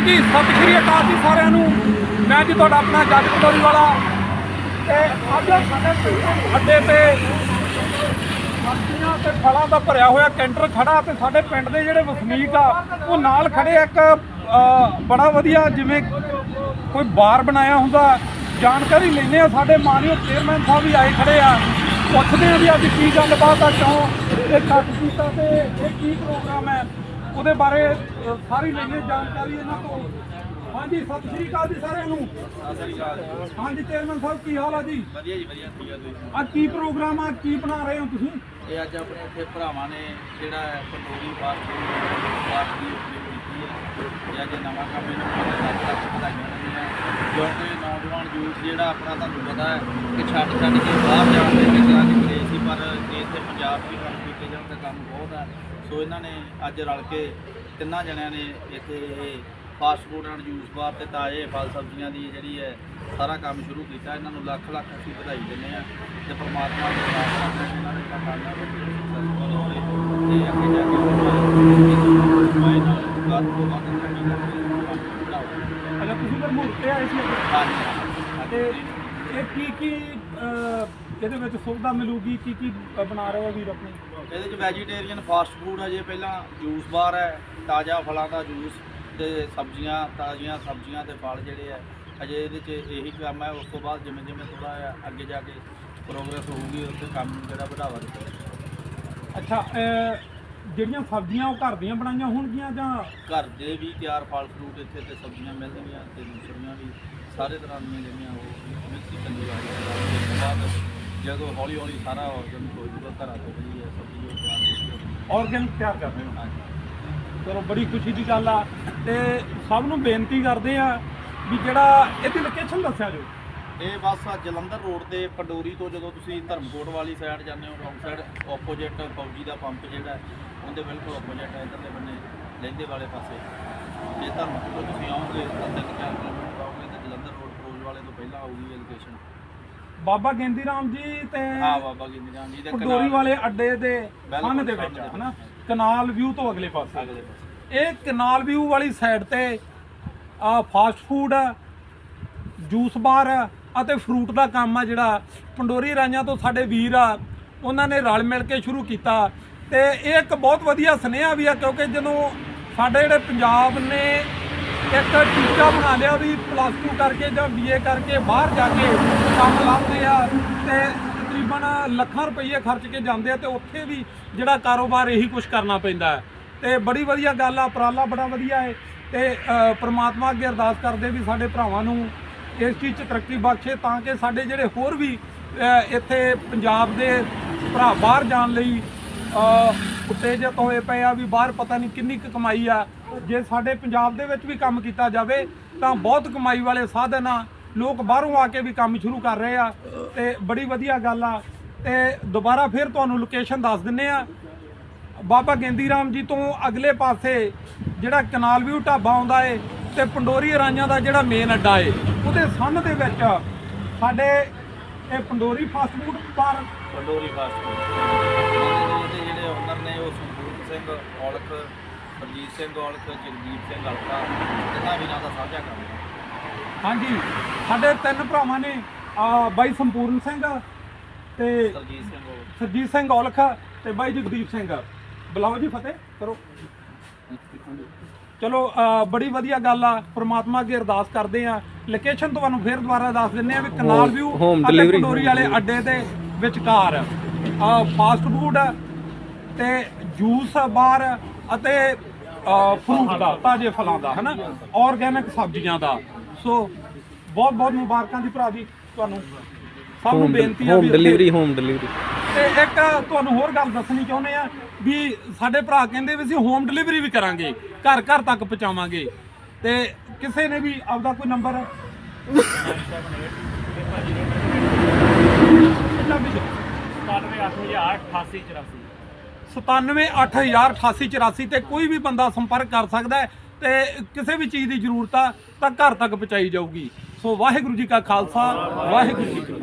ਹਾਂਜੀ ਸਤਿ ਸ਼੍ਰੀ ਅਕਾਲ ਜੀ ਸਾਰਿਆਂ ਨੂੰ। ਮੈਂ ਜੀ ਤੁਹਾਡਾ ਆਪਣਾ ਜੱਜ ਕਟੋਰੀ ਵਾਲਾ। ਤੇ ਅੱਜ ਸਾਡੇ ਅੱਡੇ ਤੇ ਸਬਜ਼ੀਆਂ ਤੇ ਫਲਾਂ ਦਾ ਭਰਿਆ ਹੋਇਆ ਕੈਂਟਰ ਖੜਾ ਤੇ ਸਾਡੇ ਪਿੰਡ ਦੇ ਜਿਹੜੇ ਵਸਨੀਕ ਆ ਉਹ ਨਾਲ ਖੜੇ ਇੱਕ ਅ, ਬੜਾ ਵਧੀਆ ਜਿਵੇਂ ਕੋਈ ਬਾਰ ਬਣਾਇਆ ਹੁੰਦਾ। ਜਾਣਕਾਰੀ ਲੈਂਦੇ ਆ ਸਾਡੇ ਮਾਨਯੋਗ ਚੇਅਰਮੈਨ ਸਾਹਿਬ ਵੀ ਆਏ ਖੜੇ ਆ। ਪੁੱਛਦੇ ਆ ਵੀ ਅੱਜ ਕੀ ਗੱਲਬਾਤ ਆ ਕਿਉਂ? ਇਹ ਕੱਟ ਕੀਤਾ ਤੇ ਇਹ ਕੀ ਪ੍ਰੋਗਰਾਮ ਹੈ ਉਹਦੇ ਬਾਰੇ ਸਾਰੀ ਲੈਂਦੇ ਜਾਣਕਾਰੀ ਇਹਨਾਂ ਤੋਂ। ਹਾਂਜੀ ਸਤਿ ਸ਼੍ਰੀ ਅਕਾਲ ਜੀ ਸਾਰਿਆਂ ਨੂੰ। ਹਾਂਜੀ ਚੇਅਰਮੈਨ ਸਾਹਿਬ ਕੀ ਹਾਲ ਆ ਜੀ? ਵਧੀਆ ਜੀ ਵਧੀਆ ਠੀਕ ਆ ਤੁਸੀਂ? ਆ ਕੀ ਪ੍ਰੋਗਰਾਮ ਆ? ਕੀ ਬਣਾ ਰਹੇ ਹੋ ਤੁਸੀਂ? ਇਹ ਅੱਜ ਆਪਣੇ ਇੱਥੇ ਭਰਾਵਾਂ ਨੇ ਜਿਹੜਾ ਪੰਡੋਰੀ ਪਾਰਕ ਪਾਰਕ ਦੀ ਕੀਤੀ ਹੈ। ਇਹ ਅੱਜ ਨਵਾਂ ਕੰਮ ਇਹਨਾਂ ਨੂੰ ਲੱਖ ਲੱਖ ਵਧਾਈਆਂ ਕਿਉਂਕਿ ਨੌਜਵਾਨ ਯੂਥ ਜਿਹੜਾ ਆਪਣਾ ਤੁਹਾਨੂੰ ਪਤਾ ਹੈ ਕਿ ਛੱਡ ਛੱਡ ਕੇ ਬਾਹਰ ਜਾਣ ਦੇ ਚੱਕਰਾਂ 'ਚ ਗਏ ਸੀ ਪਰ ਜੇ ਇੱਥੇ ਪੰਜਾਬ ਵੀ ਕੰਮ ਕੀਤੇ ਜਾਣ ਤਾਂ ਕੰਮ ਬਹੁਤ ਹੈ ਸੋ ਇਹਨਾਂ ਨੇ ਅੱਜ ਰਲ ਕੇ ਤਿੰਨਾਂ ਜਣਿਆਂ ਨੇ ਇੱਥੇ ਇਹ fast food and juice bar ਤੇ ਤਾਜ਼ੇ ਫਲ ਸਬਜ਼ੀਆਂ ਦੀ ਜਿਹੜੀ ਹੈ ਸਾਰਾ ਕੰਮ ਸ਼ੁਰੂ ਕੀਤਾ ਇਹਨਾਂ ਨੂੰ ਲੱਖ ਲੱਖ ਅਸੀਂ ਵਧਾਈ ਦਿੰਦੇ ਆ ਤੇ ਪ੍ਰਮਾਤਮਾ ਦੇ ਨਾਲ ਇਹਨਾਂ ਕੰਮ ਕਰਨਾ ਸਕਸੈਸਫੁਲ ਹੋਵੇ ਤੇ ਅੱਗੇ ਜਾ ਕੇ ਮੈਂ ਨਾਲ ਵੱਧ ਤੋਂ ਕੰਮ ਵਧਾਓ। ਅੱਛਾ ਤੁਸੀਂ ਫਿਰ ਮੁੜ ਤੇ ਆਏ ਸੀ? ਹਾਂਜੀ ਤੇ ਤੇ ਇਹ ਕੀ ਕੀ ਇਹਦੇ ਵਿੱਚ ਸੁਵਿਧਾ ਮਿਲੂਗੀ ਕੀ ਕੀ ਬਣਾ ਰਹੇ ਆ ਵੀਰ ਆਪਣੇ ਇਹਦੇ ਚ ਵੈਜੀਟੇਰੀਅਨ ਫਾਸਟ ਫੂਡ ਹੈ ਜੇ ਪਹਿਲਾਂ ਜੂਸ ਬਾਰ ਹੈ ਤਾਜ਼ਾ ਫਲਾਂ ਦਾ ਜੂਸ ਤੇ ਸਬਜ਼ੀਆਂ ਤਾਜ਼ੀਆਂ ਸਬਜ਼ੀਆਂ ਤੇ ਫਲ ਜਿਹੜੇ ਹੈ ਅਜੇ ਇਹਦੇ ਚ ਇਹੀ ਕੰਮ ਹੈ ਉਸ ਤੋਂ ਬਾਅਦ ਜਿਵੇਂ ਜਿਵੇਂ ਥੋੜਾ ਅੱਗੇ ਜਾ ਕੇ ਪ੍ਰੋਗਰੈਸ ਹੋਊਗੀ ਉਸ ਤੇ ਕੰਮ ਨੂੰ ਜਿਹੜਾ ਵਧਾਵਾ ਦਿੱਤਾ। ਅੱਛਾ ਜਿਹੜੀਆਂ ਸਬਜ਼ੀਆਂ ਉਹ ਘਰ ਦੀਆਂ ਬਣਾਈਆਂ ਹੋਣਗੀਆਂ ਜਾਂ ਘਰ ਦੇ ਵੀ ਤਿਆਰ ਫਲ ਫਰੂਟ ਇੱਥੇ ਤੇ ਸਬਜ਼ੀਆਂ ਮਿਲਣਗੀਆਂ ਤੇ ਦੂਸਰੀਆਂ ਵੀ ਸਾਰੇ ਤਰ੍ਹਾਂ ਦੀਆਂ ਜਿਹੜੀਆਂ ਉਹ ਮਿਕਸ ਉਸ ਤੋਂ ਬਾਅਦ ਜਦੋਂ ਹੌਲੀ ਹੌਲੀ ਸਾਰਾ ਆਰਗਨ ਹੋ ਜੂਗਾ ਘਰਾਂ ਤੋਂ ਜਿਹੜੀ ਹੈ ਸਬਜ਼ੀ ਉਹ ਤਿਆਰ ਹੋ ਜੂਗੀ ਆਰਗੈਨਿਕ ਤਿਆਰ ਕਰ ਰਹੇ ਹੋ। ਹਾਂਜੀ। ਚਲੋ ਬੜੀ ਖੁਸ਼ੀ ਦੀ ਗੱਲ ਆ। ਤੇ ਸਭ ਨੂੰ ਬੇਨਤੀ ਕਰਦੇ ਆ ਵੀ ਜਿਹੜਾ ਇਹਦੀ ਲੋਕੇਸ਼ਨ ਦੱਸਿਆ ਜੋ ਇਹ ਬੱਸ ਆ ਜਲੰਧਰ ਰੋਡ ਤੇ ਪੰਡੋਰੀ ਤੋਂ ਜਦੋਂ ਤੁਸੀਂ ਧਰਮਕੋਟ ਵਾਲੀ ਸਾਈਡ ਜਾਂਦੇ ਹੋ ਰੌਂਗ ਸਾਈਡ ਆਪੋਜੀਟ ਫੌਜੀ ਦਾ ਪੰਪ ਜਿਹੜਾ ਹੈ, ਉਹਦੇ ਬਿਲਕੁਲ ਆਪੋਜੀਟ ਹੈ ਇਧਰਲੇ ਬੰਨੇ ਲਹਿੰਦੇ ਵਾਲੇ ਪਾਸੇ। ਜੇ ਧਰਮਕੋਟ ਤੋਂ ਤੁਸੀਂ ਆਓਗੇ ਤਾਂ ਤਿੰਨ ਚਾਰ ਕਿਲੋਮੀਟਰ ਆਓਗੇ ਤਾਂ ਜਲੰਧਰ ਰੋਡ ਫਰੋਜ਼ ਵਾਲੇ ਤੋਂ ਪਹਿਲਾਂ ਆਊਗੀ ਇਹ ਲੋਕੇਸ਼ਨ ਬਾਬਾ ਗੇਂਦੀ ਰਾਮ ਜੀ ਤੇ ਹਾਂ ਬਾਬਾ ਜੀ ਨਿਜਾਮ ਜੀ ਦੇ ਪਟੋਰੀ ਵਾਲੇ ਅੱਡੇ ਦੇ ਫਨ ਦੇ ਵਿੱਚ ਸਾਹਮਣੇ। ਹਨਾ? ਕਨਾਲ ਵਿਊ ਤੋਂ ਅਗਲੇ ਪਾਸੇ। ਅਗਲੇ ਪਾਸੇ। ਇਹ ਕਨਾਲ ਵਿਊ ਵਾਲੀ ਸਾਈਡ ਤੇ ਆ ਫਾਸਟ ਫੂਡ ਜੂਸ ਬਾਰ ਅਤੇ ਫਰੂਟ ਦਾ ਕੰਮ ਆ ਜਿਹੜਾ ਪੰਡੋਰੀ ਰਾਈਆਂ ਤੋਂ ਸਾਡੇ ਵੀਰ ਆ ਉਹਨਾਂ ਨੇ ਰਲ ਮਿਲ ਕੇ ਸ਼ੁਰੂ ਕੀਤਾ। ਤੇ ਇਹ ਇੱਕ ਬਹੁਤ ਵਧੀਆ ਸੁਨੇਹਾ ਵੀ ਆ ਕਿਉਂਕਿ ਜਦੋਂ ਸਾਡੇ ਜਿਹੜੇ ਪੰਜਾਬ ਨੇ ਇੱਕ ਟੀਚਾ ਬਣਾ ਲਿਆ ਵੀ ਪਲੱਸ 2 ਕਰਕੇ ਜਾਂ ਬੀਏ ਕਰਕੇ ਬਾਹਰ ਜਾ ਕੇ ਕੰਮ ਲਾਉਂਦੇ ਆ ਤੇ ਤਕਰੀਬਨ ਲੱਖਾਂ ਰੁਪਏ ਖਰਚ ਕੇ ਜਾਂਦੇ ਆ ਤੇ ਉੱਥੇ ਵੀ ਜਿਹੜਾ ਕਾਰੋਬਾਰ ਇਹੀ ਕੁਝ ਕਰਨਾ ਪੈਂਦਾ ਹੈ। ਤੇ ਬੜੀ ਵਧੀਆ ਗੱਲ ਆ ਉਪਰਾਲਾ ਬੜਾ ਵਧੀਆ ਹੈ ਤੇ ਅ, ਪ੍ਰਮਾਤਮਾ ਅੱਗੇ ਅਰਦਾਸ ਕਰਦੇ ਵੀ ਸਾਡੇ ਭਰਾਵਾਂ ਨੂੰ ਇਸ ਚੀਜ਼ 'ਚ ਤਰੱਕੀ ਬਖਸ਼ੇ ਤਾਂ ਕਿ ਸਾਡੇ ਜਿਹੜੇ ਹੋਰ ਵੀ ਇੱਥੇ ਪੰਜਾਬ ਦੇ ਭਰਾ ਬਾਹਰ ਜਾਣ ਲਈ ਉਤੇਜਿਤ ਹੋਏ ਪਏ ਆ ਵੀ ਬਾਹਰ ਪਤਾ ਨਹੀਂ ਕਿੰਨੀ ਕੁ ਕਮਾਈ ਆ। ਜੇ ਸਾਡੇ ਪੰਜਾਬ ਦੇ ਵਿੱਚ ਵੀ ਕੰਮ ਕੀਤਾ ਜਾਵੇ, ਤਾਂ ਬਹੁਤ ਕਮਾਈ ਵਾਲੇ ਸਾਧਨ ਆ। ਲੋਕ ਬਾਹਰੋਂ ਆ ਕੇ ਵੀ ਕੰਮ ਸ਼ੁਰੂ ਕਰ ਰਹੇ ਆ। ਤੇ ਬੜੀ ਵਧੀਆ ਗੱਲ ਆ। ਤੇ ਦੁਬਾਰਾ ਫਿਰ ਤੁਹਾਨੂੰ ਲੋਕੇਸ਼ਨ ਦੱਸ ਦਿੰਨੇ ਆ। ਬਾਬਾ ਗੇਂਦੀ ਰਾਮ ਜੀ ਤੋਂ ਅਗਲੇ ਪਾਸੇ ਜਿਹੜਾ ਕਨਾਲ ਵਿਊ ਢਾਬਾ ਆਉਂਦਾ ਏ, ਤੇ ਪੰਡੋਰੀ ਰਾਈਆਂ ਦਾ ਜਿਹੜਾ ਮੇਨ ਅੱਡਾ ਏ, ਉਹਦੇ ਸੰਨ ਦੇ ਵਿੱਚ ਸਾਡੇ ਇਹ ਪੰਡੋਰੀ ਫਾਸਟ ਫੂਡ ਪਰ ਪੰਡੋਰੀ ਫਾਸਟ ਫੂਡ ਦੇ ਜਿਹੜੇ ਓਨਰ ਨੇ ਉਹ ਸੰਪੂਰਨ ਸਿੰਘ ਔਲਖ ਸਰਜੀਤ ਸਿੰਘ ਔਲਖ ਜਗਦੀਪ ਸਿੰਘ ਹਲਕਾ ਇਹਨਾਂ ਵੀਰਾਂ ਦਾ ਸਾਂਝਾ ਕੰਮ ਹੈ ਹਾਂਜੀ ਸਾਡੇ ਤਿੰਨ ਭਰਾਵਾਂ ਨੇ ਆ ਬਾਈ ਸੰਪੂਰਨ ਸਿੰਘ ਤੇ ਸਰਜੀਤ ਸਿੰਘ ਔਲਖ। ਸਰਜੀਤ ਸਿੰਘ ਔਲਖ ਤੇ ਬਾਈ ਜਗਦੀਪ ਸਿੰਘ। ਬੁਲਾਓ ਜੀ ਫਤਿਹ ਕਰੋ। ਚਲੋ ਅ, ਬੜੀ ਵਧੀਆ ਗੱਲ ਆ। ਪ੍ਰਮਾਤਮਾ ਅੱਗੇ ਅਰਦਾਸ ਕਰਦੇ ਆ। ਲੋਕੇਸ਼ਨ ਤੁਹਾਨੂੰ ਫੇਰ ਦੁਬਾਰਾ ਦੱਸ ਦਿੰਨੇ ਆ ਵੀ ਕਨਾਲ ਵਿਊ home delivery, ਵਾਲੇ ਅੱਡੇ ਦੇ ਵਿਚਕਾਰ। ਆ ਫਾਸਟ ਫੂਡ ਤੇ ਜੂਸ ਬਾਰ ਅਤੇ ਫਰੂਟ ਦਾ ਤਾਜ਼ੇ ਫਲਾਂ ਦਾ ਹਨਾ ਆਰਗੈਨਿਕ ਸਬਜ਼ੀਆਂ ਦਾ ਸੋ ਬਹੁਤ ਬਹੁਤ ਮੁਬਾਰਕਾਂ ਜੀ ਭਰਾ ਜੀ ਤੁਹਾਨੂੰ ਸਭ ਨੂੰ ਬੇਨਤੀ ਆ ਹੋਮ ਡਿਲੀਵਰੀ ਹੋਮ ਡਿਲੀਵਰੀ ਤੇ ਇੱਕ ਤੁਹਾਨੂੰ ਹੋਰ ਗੱਲ ਦੱਸਣੀ ਚਾਹੁੰਦੇ ਆ ਵੀ ਸਾਡੇ ਭਰਾ ਕਹਿੰਦੇ ਵੀ ਅਸੀਂ ਹੋਮ ਡਿਲੀਵਰੀ ਵੀ ਕਰਾਂਗੇ ਘਰ ਘਰ ਤੱਕ ਪਹੁੰਚਾਵਾਂਗੇ ਤੇ ਕਿਸੇ ਨੇ ਵੀ ਆਪਦਾ ਕੋਈ ਨੰਬਰ ਪੰਜਾਬੀ ਚ 97808884 ਤੇ ਕੋਈ ਵੀ ਬੰਦਾ ਸੰਪਰਕ ਕਰ ਸਕਦਾ ਹੈ ਤੇ ਕਿਸੇ ਵੀ ਚੀਜ਼ ਦੀ ਜ਼ਰੂਰਤ ਆ ਤਾਂ ਘਰ ਤੱਕ ਪਹੁੰਚਾਈ ਜਾਊਗੀ। ਸੋ ਵਾਹਿਗੁਰੂ ਜੀ ਕਾ ਖਾਲਸਾ, ਵਾਹਿਗੁਰੂ ਜੀ ਕੀ